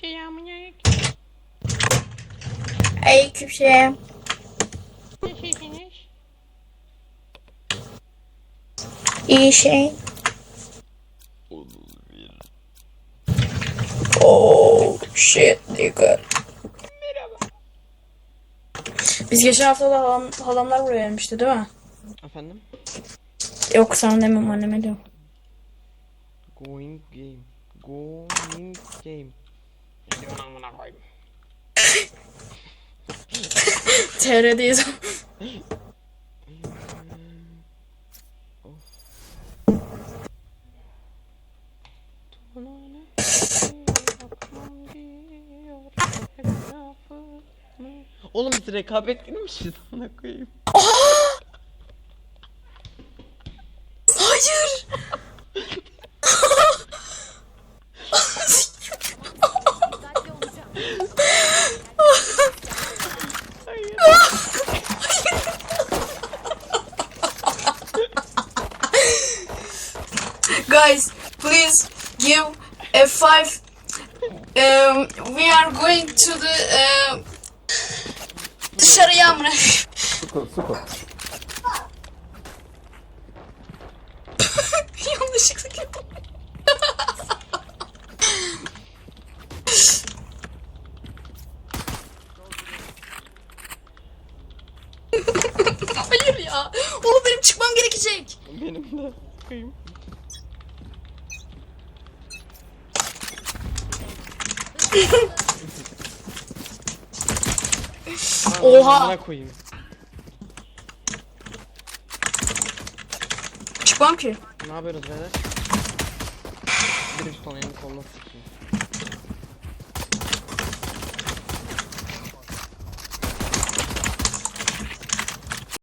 Selamünaleyküm. Aleykümselam. Nasılsınız? İyi şey. Oh shit nigga. Biz geçen hafta da halam, halamlar buraya gelmişti değil mi? Efendim? Yok sana demem anneme diyorum. Going game. Going game. Diyorum amına koyayım. TR'deyiz. Oğlum biz rekabetlenmişiz amına koyayım. Hayır. Guys, please give a five. Um, we are going to the um, dışarıya amına. Yanlışlıkla yaptım. Hayır ya. Oğlum benim çıkmam gerekecek. Benim de koyayım. Oha. Amına koyayım. Çıkmam ki. Ne yapıyoruz beyler? Bir üst koluna sıkayım.